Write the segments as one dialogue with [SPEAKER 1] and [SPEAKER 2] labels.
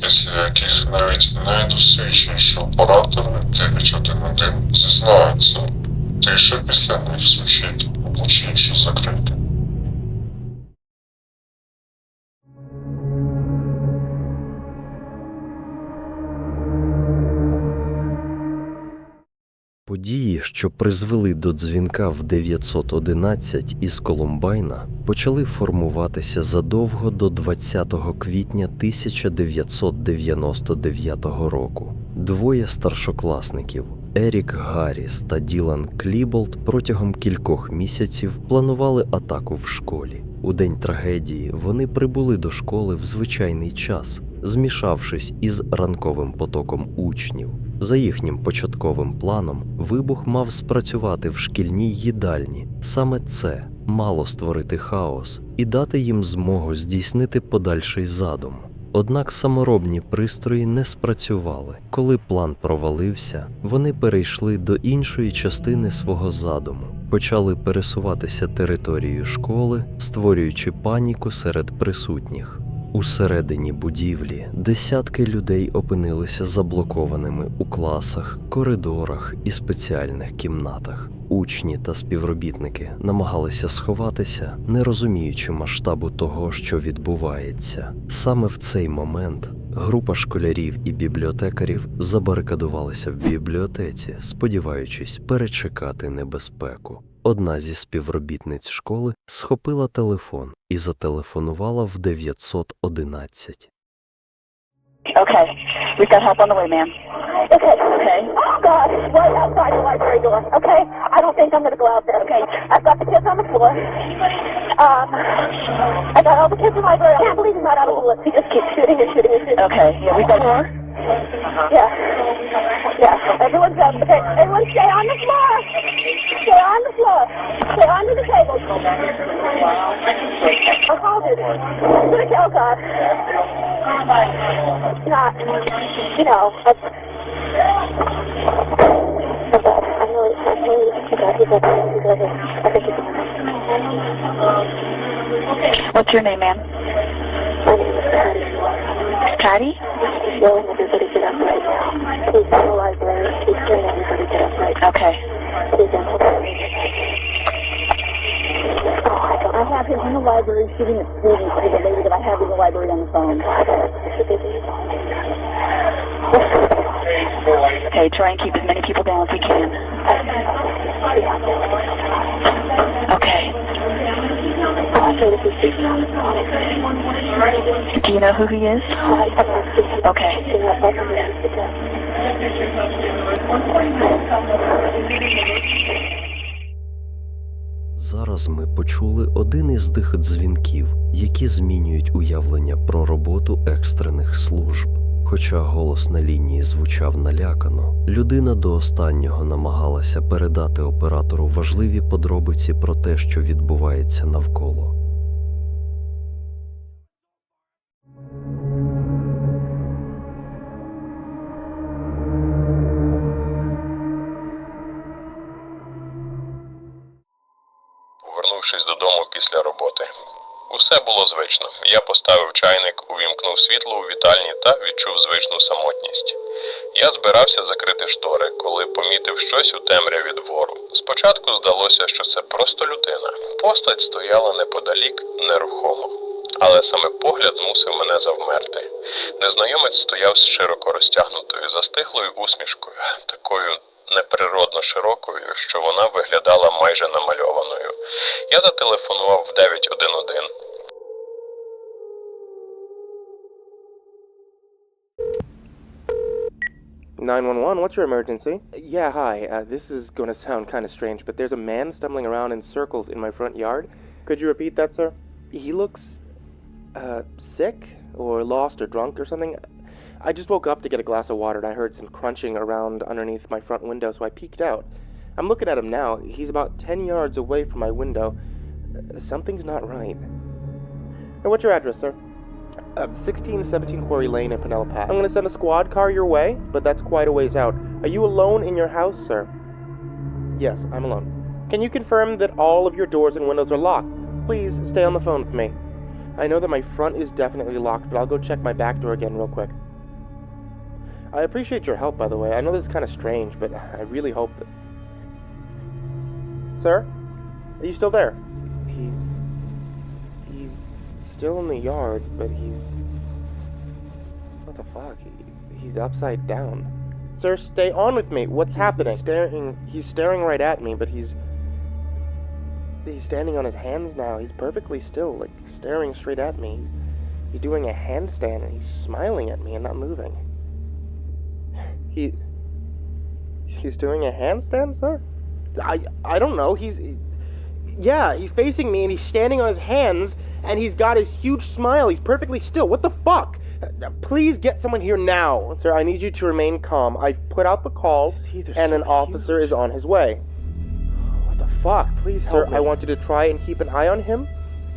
[SPEAKER 1] після яких навіть найдосвідченіші оператори 911 зізнаються. Тиша після них звучить гучніше за
[SPEAKER 2] Події, що призвели до дзвінка в 911 із Колумбайна, почали формуватися задовго до 20 квітня 1999 року. Двоє старшокласників Ерік Гарріс та Ділан Кліболт протягом кількох місяців планували атаку в школі. У день трагедії вони прибули до школи в звичайний час, змішавшись із ранковим потоком учнів. За їхнім початковим планом, вибух мав спрацювати в шкільній їдальні. Саме це мало створити хаос і дати їм змогу здійснити подальший задум. Однак саморобні пристрої не спрацювали. Коли план провалився, вони перейшли до іншої частини свого задуму, почали пересуватися територією школи, створюючи паніку серед присутніх. Усередині будівлі десятки людей опинилися заблокованими у класах, коридорах і спеціальних кімнатах. Учні та співробітники намагалися сховатися, не розуміючи масштабу того, що відбувається. Саме в цей момент група школярів і бібліотекарів забарикадувалися в бібліотеці, сподіваючись перечекати небезпеку. Одна зі співробітниць школи схопила телефон і зателефонувала в 911.
[SPEAKER 3] Okay, we've got help on the way, ma'am. Okay, okay. Oh, God, right outside the library door. Okay, I don't think I'm going to go out there, okay? I've got the kids on the floor. Um, I got all the kids in the library. I can't believe he's not out of bullets. He just keeps shooting and shooting and shooting. Okay, yeah, we've got more. Yeah, yeah, everyone's up. Okay, everyone stay on the floor. Stay on the floor. Stay under the table. I'll hold it. Oh, God. It's not, you know, What's your name, ma'am? My name is Patty. Patty? Okay. Don't. I have him in the library shooting at students the lady that I have in the library on the phone. Okay, try and keep as many people down as we can. Okay. Do you know who he is? Okay.
[SPEAKER 2] Зараз ми почули один із тих дзвінків, які змінюють уявлення про роботу екстрених служб. Хоча голос на лінії звучав налякано, людина до останнього намагалася передати оператору важливі подробиці про те, що відбувається навколо.
[SPEAKER 4] Повернувшись додому після роботи. Усе було звично. Я поставив чайник, увімкнув світло у вітальні та відчув звичну самотність. Я збирався закрити штори, коли помітив щось у темряві двору. Спочатку здалося, що це просто людина. Постать стояла неподалік, нерухомо. Але саме погляд змусив мене завмерти. Незнайомець стояв з широко розтягнутою застиглою усмішкою, такою неприродно широкою, що вона виглядала майже намальованою. Я зателефонував в 911.
[SPEAKER 5] Nine one one. What's your emergency? Yeah, hi. Uh, this is going to sound kind of strange, but there's a man stumbling around in circles in my front yard. Could you repeat that, sir? He looks uh, sick or lost or drunk or something. I just woke up to get a glass of water and I heard some crunching around underneath my front window, so I peeked out. I'm looking at him now. He's about ten yards away from my window. Something's not right. Now, what's your address, sir? Uh, 1617 Quarry Lane in Penelope. I'm going to send a squad car your way, but that's quite a ways out. Are you alone in your house, sir? Yes, I'm alone. Can you confirm that all of your doors and windows are locked? Please stay on the phone with me. I know that my front is definitely locked, but I'll go check my back door again real quick. I appreciate your help, by the way. I know this is kind of strange, but I really hope that. Sir? Are you still there? He's. He's still in the yard, but he's. What the fuck? He, he's upside down. Sir, stay on with me. What's happening? He's staring. He's staring right at me, but he's. He's standing on his hands now. He's perfectly still, like staring straight at me. He's, he's doing a handstand and he's smiling at me and not moving. He. He's doing a handstand, sir? I I don't know. He's yeah, he's facing me and he's standing on his hands and he's got his huge smile. He's perfectly still. What the fuck? Please get someone here now. Sir, I need you to remain calm. I've put out the calls and an officer is on his way. What the fuck? Please help Sir, I want you to try and keep an eye on him,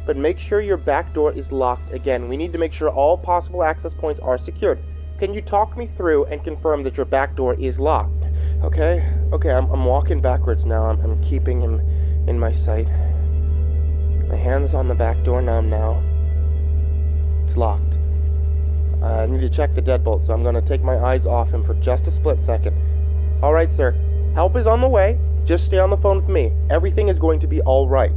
[SPEAKER 5] but make sure your back door is locked again. We need to make sure all possible access points are secured. Can you talk me through and confirm that your back door is locked? Okay, okay, I'm, I'm walking backwards now. I'm, I'm keeping him in my sight. My hand's on the back door numb now. It's locked. Uh, I need to check the deadbolt, so I'm going to take my eyes off him for just a split second. Alright, sir. Help is on the way. Just stay on the phone with me. Everything is going to be alright.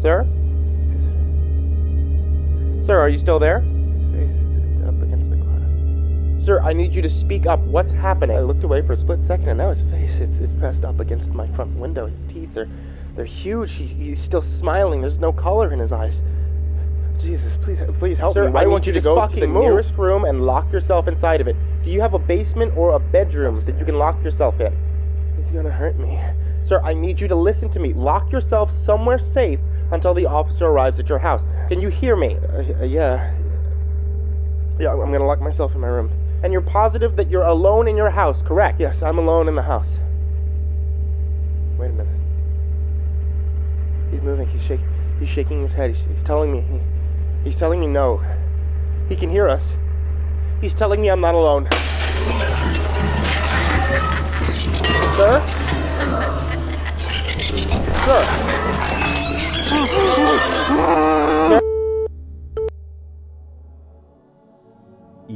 [SPEAKER 5] Sir? Sir, are you still there? His face is up against the glass. Sir, I need you to speak up. What's happening? I looked away for a split second, and now his face it's, it's pressed up against my front window. His teeth are they're huge. He's, he's still smiling. There's no color in his eyes. Jesus, please, please help
[SPEAKER 6] Sir,
[SPEAKER 5] me.
[SPEAKER 6] I
[SPEAKER 5] I
[SPEAKER 6] want you to go
[SPEAKER 5] fucking
[SPEAKER 6] to the
[SPEAKER 5] move. nearest room and lock yourself inside of it. Do you have a basement or a bedroom that you can lock yourself in? He's gonna hurt me. Sir, I need you to listen to me. Lock yourself somewhere safe until the officer arrives at your house. Can you hear me? Uh, yeah. Yeah, I'm gonna lock myself in my room. And you're positive that you're alone in your house, correct? Yes, I'm alone in the house. Wait a minute. He's moving. He's shaking. He's shaking his head. He's, he's telling me. He, he's telling me no. He can hear us. He's telling me I'm not alone. Sir? Sir?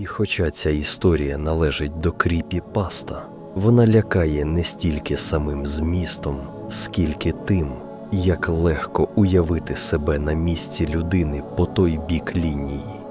[SPEAKER 2] І хоча ця історія належить до кріпі паста, вона лякає не стільки самим змістом, скільки тим, як легко уявити себе на місці людини по той бік лінії.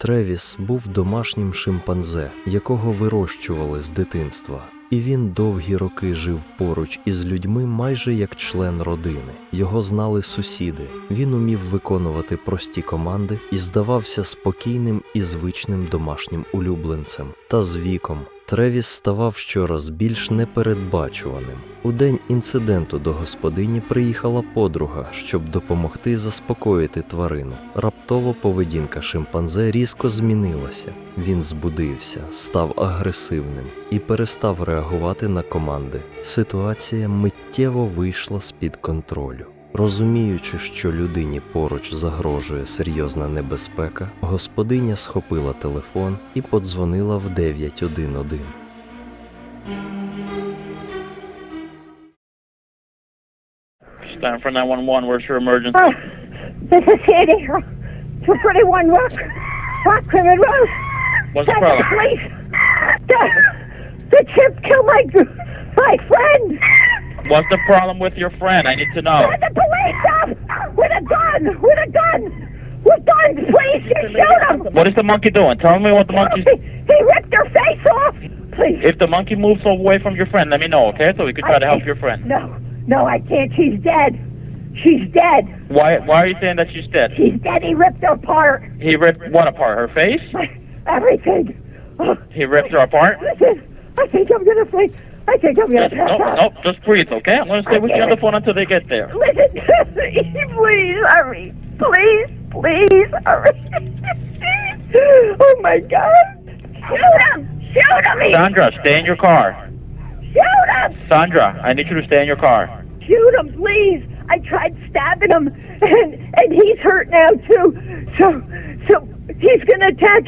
[SPEAKER 2] Тревіс був домашнім шимпанзе, якого вирощували з дитинства, і він довгі роки жив поруч із людьми майже як член родини. Його знали сусіди. Він умів виконувати прості команди і здавався спокійним і звичним домашнім улюбленцем. Та з віком Тревіс ставав щораз більш непередбачуваним. У день інциденту до господині приїхала подруга, щоб допомогти заспокоїти тварину. Раптово поведінка шимпанзе різко змінилася. Він збудився, став агресивним і перестав реагувати на команди. Ситуація миттєво вийшла з-під контролю. Розуміючи, що людині поруч загрожує серйозна небезпека, господиня схопила телефон і подзвонила в 911.
[SPEAKER 7] Stand for 911. Where's your emergency?
[SPEAKER 3] Oh, this is Sandy. 231 Rock, Rock Clement Road.
[SPEAKER 7] What's the problem?
[SPEAKER 3] The, the chip killed my, my friend.
[SPEAKER 7] What's the problem with your friend? I need to know.
[SPEAKER 3] Send the police up with a gun, with a gun. With guns, please, you shoot him.
[SPEAKER 7] What is the monkey doing? Tell me what the monkey's.
[SPEAKER 3] He, he ripped her face off. Please.
[SPEAKER 7] If the monkey moves away from your friend, let me know, okay? So we can try to help your friend.
[SPEAKER 3] No, no, I can't. She's dead. She's dead.
[SPEAKER 7] Why? Why are you saying that she's dead?
[SPEAKER 3] She's dead. He ripped her apart.
[SPEAKER 7] He ripped what apart? Her face?
[SPEAKER 3] Everything.
[SPEAKER 7] He ripped her apart?
[SPEAKER 3] listen, I think I'm gonna say. I think I'm gonna pass
[SPEAKER 7] no,
[SPEAKER 3] out.
[SPEAKER 7] no, just breathe, okay? I'm gonna stay with you on the phone until they get there.
[SPEAKER 3] Listen please hurry. Please, please hurry. oh my God. Shoot him! Shoot him!
[SPEAKER 7] Sandra, stay in your car.
[SPEAKER 3] Shoot him!
[SPEAKER 7] Sandra, I need you to stay in your car.
[SPEAKER 3] Shoot him, please! I tried stabbing him, and and he's hurt now too. So, so he's gonna attack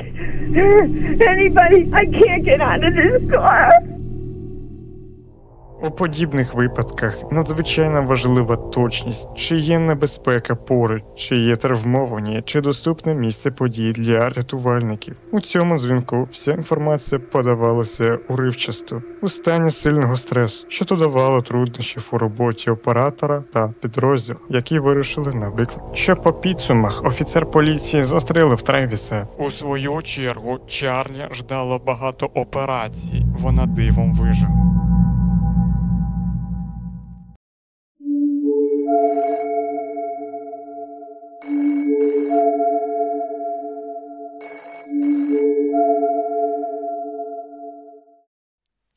[SPEAKER 3] anybody. I can't get out of this car.
[SPEAKER 6] У подібних випадках надзвичайно важлива точність, чи є небезпека поруч, чи є травмовані, чи доступне місце подій для рятувальників. У цьому дзвінку вся інформація подавалася уривчасто у стані сильного стресу, що додавало труднощів у роботі оператора та підрозділ, які вирушили на виклик. Що по підсумах офіцер поліції застрелив Тревіса. У свою чергу Чарлі ждало багато операцій. Вона дивом вижила.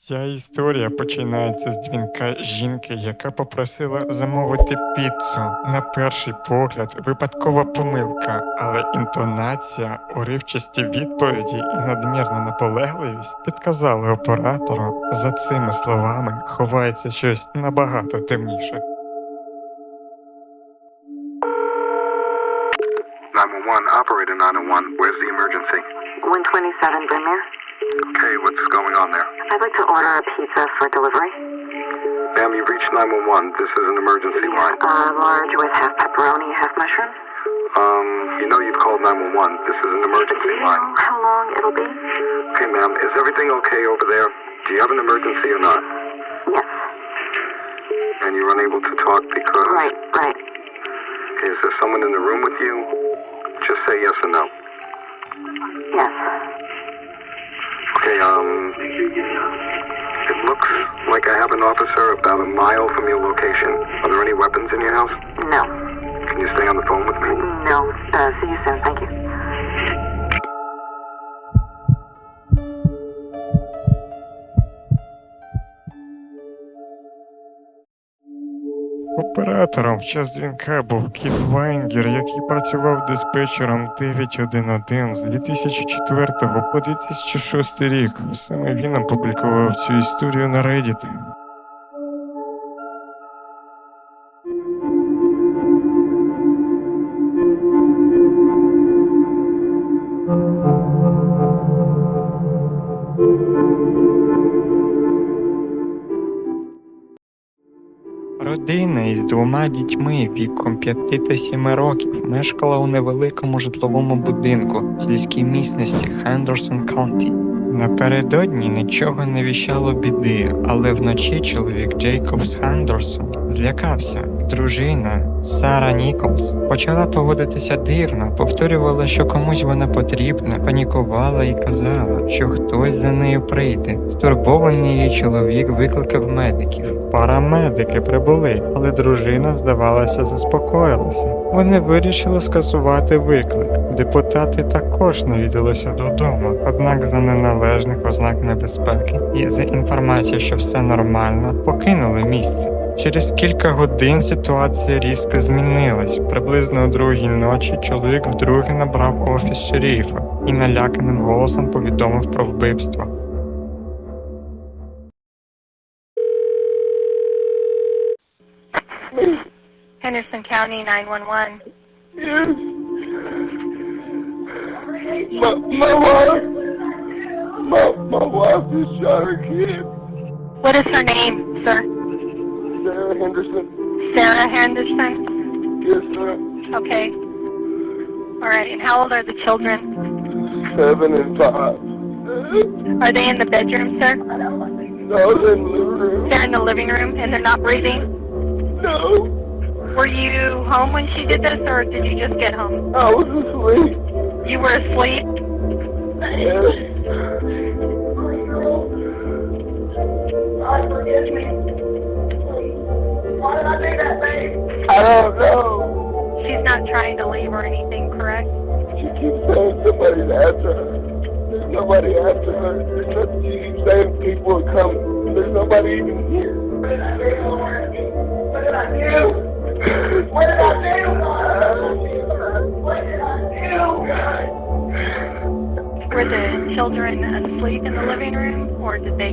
[SPEAKER 6] Ця історія починається з дзвінка жінки, яка попросила замовити піцу. На перший погляд, випадкова помилка, але інтонація, уривчасті відповіді і надмірна наполегливість підказали оператору, за цими словами ховається щось набагато темніше.
[SPEAKER 8] 911, operator 901, where's the emergency?
[SPEAKER 9] 127 Brynmere.
[SPEAKER 8] Okay, what's going on there?
[SPEAKER 9] I'd like to order a pizza for delivery.
[SPEAKER 8] Ma'am, you've reached 911. This is an emergency line.
[SPEAKER 9] Uh, large with half pepperoni, half mushroom.
[SPEAKER 8] Um, you know you've called 911. This is an
[SPEAKER 9] Do
[SPEAKER 8] emergency
[SPEAKER 9] you
[SPEAKER 8] line.
[SPEAKER 9] know how long it'll be?
[SPEAKER 8] Okay, ma'am, is everything okay over there? Do you have an emergency or not?
[SPEAKER 9] Yes.
[SPEAKER 8] And you're unable to talk because...
[SPEAKER 9] Right, right.
[SPEAKER 8] Okay, is there someone in the room with you? Just say yes or no.
[SPEAKER 9] Yes.
[SPEAKER 8] Okay, um... It looks like I have an officer about a mile from your location. Are there any weapons in your house?
[SPEAKER 9] No.
[SPEAKER 8] Can you stay on the phone with me?
[SPEAKER 9] No. Uh, see you soon. Thank you.
[SPEAKER 6] Оператором в час дзвінка був Кіт Вайнгер, який працював диспетчером 911 з 2004 по 2006 рік. Саме він опублікував цю історію на Reddit. Родина із двома дітьми віком 5 та 7 років мешкала у невеликому житловому будинку в сільській місності Хендерсон Каунті. Напередодні нічого не віщало біди, але вночі чоловік Джейкобс Хендерсон злякався. Дружина Сара Ніколс почала поводитися дивно, повторювала, що комусь вона потрібна, панікувала і казала, що хтось за нею прийде. Стурбований її чоловік викликав медиків. Парамедики прибули, але дружина, здавалося, заспокоїлася. Вони вирішили скасувати виклик. Депутати також навідалися додому, однак за неналежних ознак небезпеки і за інформацією, що все нормально, покинули місце. Через кілька годин ситуація різко змінилась. Приблизно о другій ночі чоловік вдруге набрав офіс шерифа і наляканим голосом повідомив про вбивство.
[SPEAKER 10] Henderson County 911.
[SPEAKER 1] My, my wife, my, my wife just shot kid,
[SPEAKER 10] What is her name, sir?
[SPEAKER 1] Sarah Henderson.
[SPEAKER 10] Sarah Henderson?
[SPEAKER 1] Yes, sir.
[SPEAKER 10] Okay. All right, and how old are the children?
[SPEAKER 1] Seven and five.
[SPEAKER 10] Are they in the bedroom, sir?
[SPEAKER 1] No, they're in the living room.
[SPEAKER 10] They're in the living room and they're not breathing?
[SPEAKER 1] No,
[SPEAKER 10] Were you home when she did this or did you just get home?
[SPEAKER 1] I was asleep.
[SPEAKER 10] You were asleep? Yes.
[SPEAKER 1] I don't know.
[SPEAKER 10] She's not trying to leave or anything, correct?
[SPEAKER 1] She keeps saying somebody's after her. There's nobody after her. There's. She keeps saying people are coming. There's nobody even here. What did I do? What did I do? What did I do? What did I do?
[SPEAKER 10] Were the children children asleep in the living room, or did they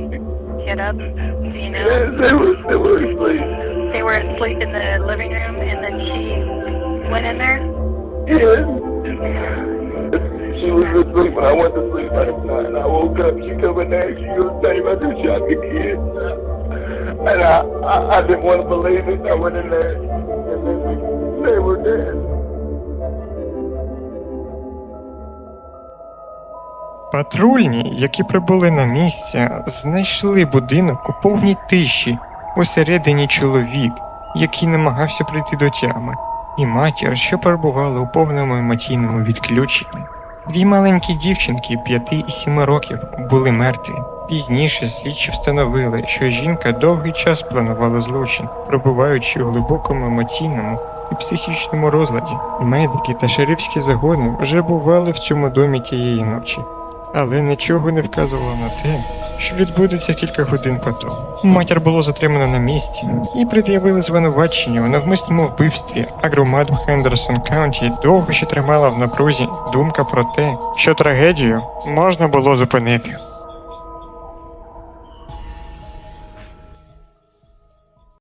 [SPEAKER 10] get up? Do you know?
[SPEAKER 1] Yes, they were, they were asleep.
[SPEAKER 10] They were asleep in the living room, and then she went in there.
[SPEAKER 1] Yes. She was asleep when I went to sleep last night, and I woke up. She come in there, she was saying I just shot the kids. And I, I, I didn't want to believe it. I went in there, and then they were dead.
[SPEAKER 6] Патрульні, які прибули на місце, знайшли будинок у повній тиші, усередині чоловік, який намагався прийти до тями, і матір, що перебували у повному емоційному відключенні. Дві маленькі дівчинки 5 і 7 років були мертві. Пізніше слідчі встановили, що жінка довгий час планувала злочин, пробуваючи у глибокому емоційному і психічному розладі. Медики та шерифські загони вже бували в цьому домі тієї ночі але нічого не вказувало на те, що відбудеться кілька годин по тому. Матір було затримано на місці і пред'явили звинувачення у навмисному вбивстві, а громаду Хендерсон Каунті довго ще тримала в напрузі думка про те, що трагедію можна було зупинити.